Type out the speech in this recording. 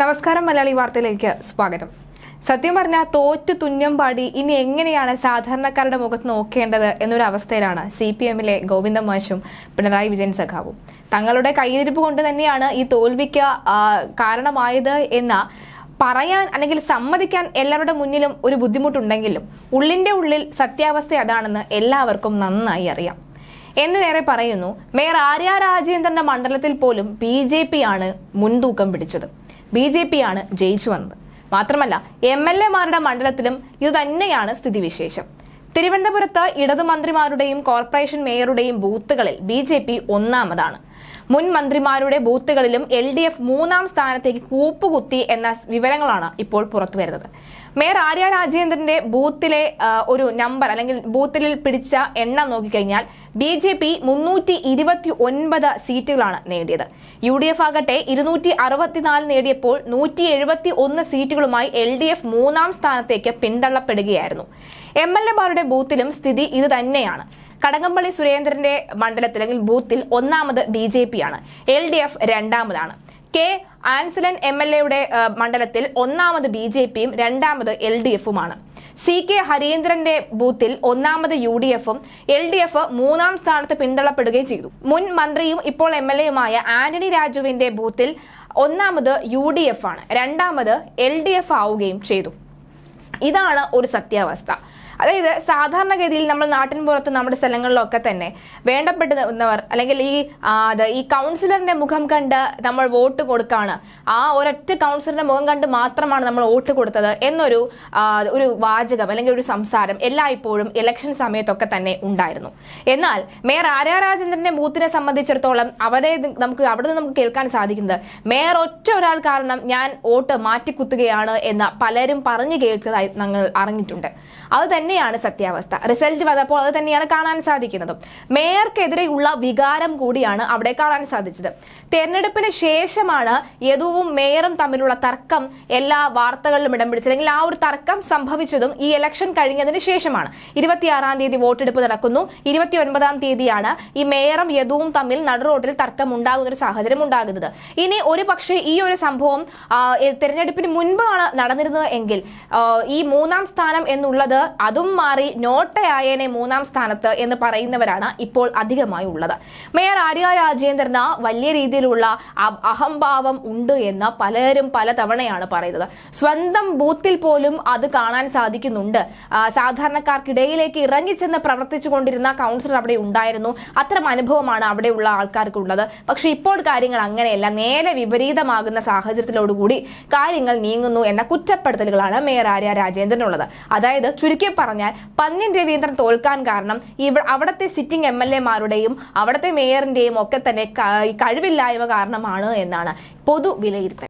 നമസ്കാരം മലയാളി വാർത്തയിലേക്ക് സ്വാഗതം. സത്യം പറഞ്ഞാൽ തോറ്റു തുന്നം പാടി ഇനി എങ്ങനെയാണ് സാധാരണക്കാരുടെ മുഖത്ത് നോക്കേണ്ടത് എന്നൊരു അവസ്ഥയിലാണ് സി പി എമ്മിലെ ഗോവിന്ദ മാഷും പിണറായി വിജയൻ സഖാവും. തങ്ങളുടെ കൈയിരിപ്പ് കൊണ്ട് തന്നെയാണ് ഈ തോൽവിക്ക് കാരണമായത് എന്ന പറയാൻ അല്ലെങ്കിൽ സമ്മതിക്കാൻ എല്ലാവരുടെ മുന്നിലും ഒരു ബുദ്ധിമുട്ടുണ്ടെങ്കിലും ഉള്ളിന്റെ ഉള്ളിൽ സത്യാവസ്ഥ അതാണെന്ന് എല്ലാവർക്കും നന്നായി അറിയാം. എന്ന് നേരെ പറയുന്നു മേയർ ആര്യ രാജേന്ദ്രന്റെ മണ്ഡലത്തിൽ പോലും ബി ജെ പി ആണ് മുൻതൂക്കം പിടിച്ചത്. ബി ജെ പി ആണ് ജയിച്ചു വന്നത് മാത്രമല്ല എം എൽ എമാരുടെ മണ്ഡലത്തിലും ഇതുതന്നെയാണ് സ്ഥിതിവിശേഷം. തിരുവനന്തപുരത്ത് ഇടതുമന്ത്രിമാരുടെയും കോർപ്പറേഷൻ മേയറുടെയും ബൂത്തുകളിൽ ബി ജെ പി ഒന്നാമതാണ്. മുൻ മന്ത്രിമാരുടെ ബൂത്തുകളിലും എൽ ഡി എഫ് മൂന്നാം സ്ഥാനത്തേക്ക് കൂപ്പുകുത്തി എന്ന വിവരങ്ങളാണ് ഇപ്പോൾ പുറത്തുവരുന്നത് മേയർ ആര്യ രാജേന്ദ്രന്റെ ബൂത്തിലെ ഒരു നമ്പർ അല്ലെങ്കിൽ ബൂത്തിൽ പിടിച്ച എണ്ണം നോക്കിക്കഴിഞ്ഞാൽ ബി ജെ പി മുന്നൂറ്റി ഇരുപത്തി ഒൻപത് സീറ്റുകളാണ് നേടിയത്. യു ഡി എഫ് ആകട്ടെ ഇരുന്നൂറ്റി അറുപത്തിനാല് നേടിയപ്പോൾ നൂറ്റി എഴുപത്തി ഒന്ന് സീറ്റുകളുമായി എൽ ഡി എഫ് മൂന്നാം സ്ഥാനത്തേക്ക് പിന്തള്ളപ്പെടുകയായിരുന്നു. എം എൽ എമാരുടെ ബൂത്തിലും സ്ഥിതി ഇത് തന്നെയാണ് കടകംപള്ളി സുരേന്ദ്രന്റെ മണ്ഡലത്തിൽ അല്ലെങ്കിൽ ബൂത്തിൽ ഒന്നാമത് ബി ജെ പി ആണ് എൽ ഡി എഫ് രണ്ടാമതാണ്. കെ ആൻസലൻ എം എൽ എയുടെ മണ്ഡലത്തിൽ ഒന്നാമത് ബി ജെ പിയും രണ്ടാമത് എൽ ഡി എഫുമാണ്. സി കെ ഹരീന്ദ്രന്റെ ബൂത്തിൽ ഒന്നാമത് യു ഡി എഫും എൽ ഡി എഫ് മൂന്നാം സ്ഥാനത്ത് പിന്തള്ളപ്പെടുകയും ചെയ്തു. മുൻ മന്ത്രിയും ഇപ്പോൾ എം എൽ എയുമായ ആന്റണി രാജുവിന്റെ ബൂത്തിൽ ഒന്നാമത് യു ഡി എഫ് ആണ് രണ്ടാമത് എൽ ഡി എഫ് ആവുകയും ചെയ്തു. ഇതാണ് ഒരു സത്യാവസ്ഥ. അതായത് സാധാരണഗതിയിൽ നമ്മൾ നാട്ടിൻ പുറത്ത് നമ്മുടെ സ്ഥലങ്ങളിലൊക്കെ തന്നെ വേണ്ടപ്പെടുന്നവർ അല്ലെങ്കിൽ ഈ ഈ കൗൺസിലറിന്റെ മുഖം കണ്ട് നമ്മൾ വോട്ട് കൊടുക്കാണ്. ആ ഒരൊറ്റ കൗൺസിലറിന്റെ മുഖം കണ്ട് മാത്രമാണ് നമ്മൾ വോട്ട് കൊടുത്തത് എന്നൊരു ഒരു വാചകം അല്ലെങ്കിൽ ഒരു സംസാരം എല്ലായ്പ്പോഴും ഇലക്ഷൻ സമയത്തൊക്കെ തന്നെ ഉണ്ടായിരുന്നു. എന്നാൽ മേയർ ആര്യ രാജേന്ദ്രന്റെ ബൂത്തിനെ സംബന്ധിച്ചിടത്തോളം അവരെ നമുക്ക് അവിടെ നിന്ന് നമുക്ക് കേൾക്കാൻ സാധിക്കുന്നത് മേയർ ഒറ്റ ഒരാൾ കാരണം ഞാൻ വോട്ട് മാറ്റിക്കുത്തുകയാണ് എന്ന് പലരും പറഞ്ഞു കേൾക്കുന്നതായി ഞങ്ങൾ അറിഞ്ഞിട്ടുണ്ട്. അത് തന്നെയാണ് സത്യാവസ്ഥ. റിസൾട്ട് വന്നപ്പോൾ അത് തന്നെയാണ് കാണാൻ സാധിക്കുന്നത്. മേയർക്കെതിരെയുള്ള വികാരം കൂടിയാണ് അവിടെ കാണാൻ സാധിച്ചത്. തെരഞ്ഞെടുപ്പിന് ശേഷമാണ് യദുവും മേയറും തമ്മിലുള്ള തർക്കം എല്ലാ വാർത്തകളിലും ഇടം പിടിച്ചത്. അല്ലെങ്കിൽ ആ ഒരു തർക്കം സംഭവിച്ചതും ഈ ഇലക്ഷൻ കഴിഞ്ഞതിന് ശേഷമാണ്. ഇരുപത്തിയാറാം തീയതി വോട്ടെടുപ്പ് നടക്കുന്നു. ഇരുപത്തി ഒൻപതാം തീയതിയാണ് ഈ മേയറും യദുവും തമ്മിൽ നടുറോട്ടിൽ തർക്കം ഉണ്ടാകുന്ന ഒരു സാഹചര്യം ഉണ്ടാകുന്നത്. ഇനി ഒരു പക്ഷേ ഈ ഒരു സംഭവം തെരഞ്ഞെടുപ്പിന് മുൻപാണ് നടന്നിരുന്നത് എങ്കിൽ ഈ മൂന്നാം സ്ഥാനം എന്നുള്ളത് അതും മാറി നോട്ടയായേനെ മൂന്നാം സ്ഥാനത്ത് എന്ന് പറയുന്നവരാണ് ഇപ്പോൾ അധികമായി ഉള്ളത്. മേയർ ആര്യ രാജേന്ദ്രന് വലിയ രീതിയിലുള്ള അഹംഭാവം ഉണ്ട് എന്ന് പലരും പലതവണയാണ് പറയുന്നത്. സ്വന്തം ബൂത്തിൽ പോലും അത് കാണാൻ സാധിക്കുന്നുണ്ട്. സാധാരണക്കാർക്കിടയിലേക്ക് ഇറങ്ങിച്ചെന്ന് പ്രവർത്തിച്ചു കൊണ്ടിരുന്ന കൗൺസിലർ അവിടെ ഉണ്ടായിരുന്നു. അത്തരം അനുഭവമാണ് അവിടെയുള്ള ആൾക്കാർക്കുള്ളത്. പക്ഷേ ഇപ്പോൾ കാര്യങ്ങൾ അങ്ങനെയല്ല. നേരെ വിപരീതമാകുന്ന സാഹചര്യത്തിലോടുകൂടി കാര്യങ്ങൾ നീങ്ങുന്നു എന്ന കുറ്റപ്പെടുത്തലുകളാണ് മേയർ ആര്യ രാജേന്ദ്രനുള്ളത്. അതായത് ചുരുക്കി പറഞ്ഞാൽ പന്ന്യൻ രവീന്ദ്രൻ തോൽക്കാൻ കാരണം ഇവ അവിടുത്തെ സിറ്റിംഗ് എം എൽ എമാരുടെയും അവിടുത്തെ മേയറിന്റെയും ഒക്കെ തന്നെ കഴിവില്ലായ്മ കാരണമാണ് എന്നാണ് പൊതു വിലയിരുത്തൽ